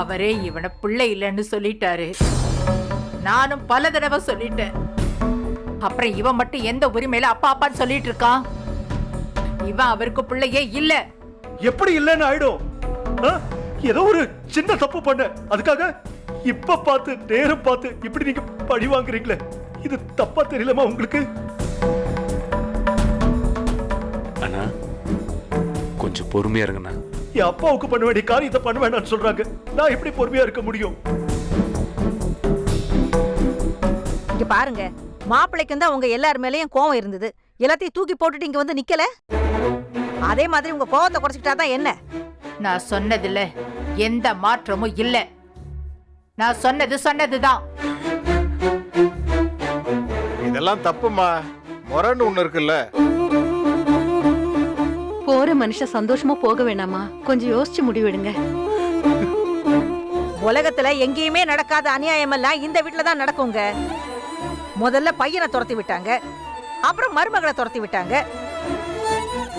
அவரே இவனை பிள்ளை இல்லைன்னு சொல்லிட்டாரு. நானும் பல தடவை சொல்லிட்டேன். அப்புறம் இவன் மட்டும் எந்த உரிமையில அப்பா அப்பான்னு சொல்லிட்டு இருக்கான்? இவன் அவருக்கு பிள்ளையே இல்ல. எப்படி இல்லைன்னு ஆயிடும்? ஏதோ ஒரு சின்ன தப்பு பண்ண. அதுக்காக இப்ப பார்த்து நேரம் பார்த்து இப்படி நீங்க பழி வாங்குறீங்களே. இது தப்பா தெரியலமா உங்களுக்கு. அண்ணா கொஞ்சம் பொறுமையா இருங்கண்ணா. என் அப்பாவுக்கு பண்ண வேண்டிய காரியத்தை பண்ண வேண்டாம்னு சொல்றாங்க. நான் எப்படி பொறுமையா இருக்க முடியும்? இங்க பாருங்க. மாப்பிள்ளைக்கும் தான் உங்க எல்லார் மேலயும் கோவம் இருந்தது. எல்லாத்தையும் தூக்கி போட்டுட்டு இங்க வந்து நிக்கல? அதே மாதிரி உங்க கோவத்தை குறைச்சிக்கிட்டா தான் என்ன? நான் சொன்னதுல எந்த மாற்றமும் இல்ல. நான் சொன்னது சொன்னதுதான். இதெல்லாம் தப்புமா முரன்னு ஒண்ணு இருக்குல்ல. போற மனுஷன் சந்தோஷமா போக வேணாமா? கொஞ்சம் யோசிச்சு முடிவெடுங்க. உலகத்துல எங்கேயுமே நடக்காத அநியாயம் எல்லாம் இந்த வீட்ல தான் நடக்குங்க. முதல்ல பையனை துரத்தி விட்டாங்க. அப்புறம் மருமகளை துரத்தி விட்டாங்க.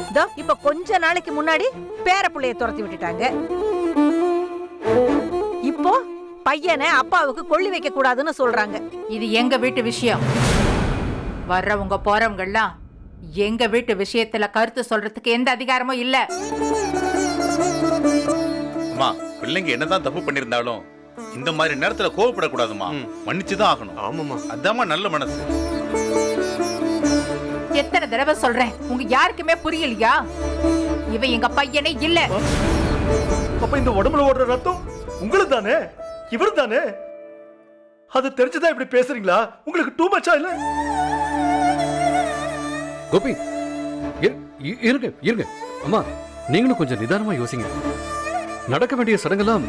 இதோ இப்ப கொஞ்ச நாளைக்கு முன்னாடி பேர புள்ளைய துரத்தி விட்டுட்டாங்க. இப்போ பையனை அப்பாவுக்கு கொள்ளி வைக்க கூடாதுன்னு சொல்றாங்க. இது எங்க வீட்டு விஷயம். வர்றவங்க போறவங்கெல்லாம் எங்க வீட்டு விஷயத்துல கருத்து சொல்றதுக்கு எந்த அதிகாரமும் இல்ல. அம்மா பிள்ளைங்க என்னதான் தப்பு பண்ணிருந்தாலும் இந்த மாதிரி நேரத்துல கோவப்படக்கூடாதுமா மன்னிச்சுதான் ஆகணும். ஆமாமா அதாம்மா நல்ல மனசு. எத்தனை தடவை சொல்றேன்? உங்க யாருக்குமே புரியலையா? இவன் எங்க பையனே இல்ல. அப்ப இந்த உடம்புல ஓடுற ரத்தம் உங்களுக்கு தானே? இவர் தானே? அது தெரிஞ்சுதான் இப்படி பேசுறீங்களா? உங்களுக்கு டூ மச்சா இல்ல? கோபி இருங்க இருங்க. அம்மா நீங்களும் கொஞ்சம் நிதானமா யோசிங்க. நடக்க வேண்டிய சடங்கெல்லாம்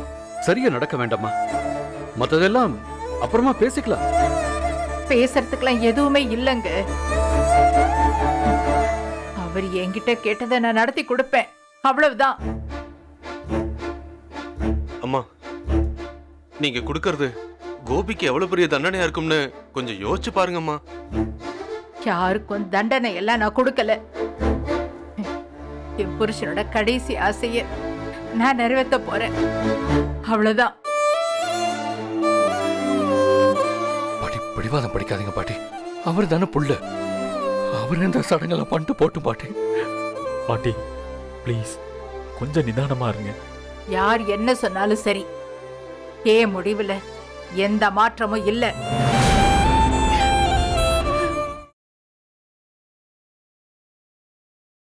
சரியா நடக்க வேண்டாமா மத்ததெல்லாம் அப்புறமா பேசிக்கலாம். பேசுறதுக்கெல்லாம் எதுவுமே இல்லைங்க. அவர் என்கிட்ட கேட்டதை நான் நடத்தி கொடுப்பேன். அவ்வளவுதான். அம்மா நீங்க கொடுக்கறது கோபிக்கு எவ்வளவு பெரிய தண்டனையா இருக்கும்னு கொஞ்சம் யோசிச்சு பாருங்கம்மா. யாருக்கும் தண்டனை எல்லாம் நான் கொடுக்கல. என் புருஷனோட கடைசி ஆசைய நான் நிறைவேற்ற போறேன். அவ்வளவுதான். பாட்டி பிடிவாதம் படிக்காதீங்க பாட்டி. அவர் தானே புள்ள. அவர் இந்த சடங்கெல்லாம் பண்ணிட்டு போட்டும் பாட்டி. பாட்டி ப்ளீஸ் கொஞ்சம் நிதானமா இருங்க. யார் என்ன சொன்னாலும் சரி. ஏ முடிவுல எந்த மாற்றமும் இல்ல.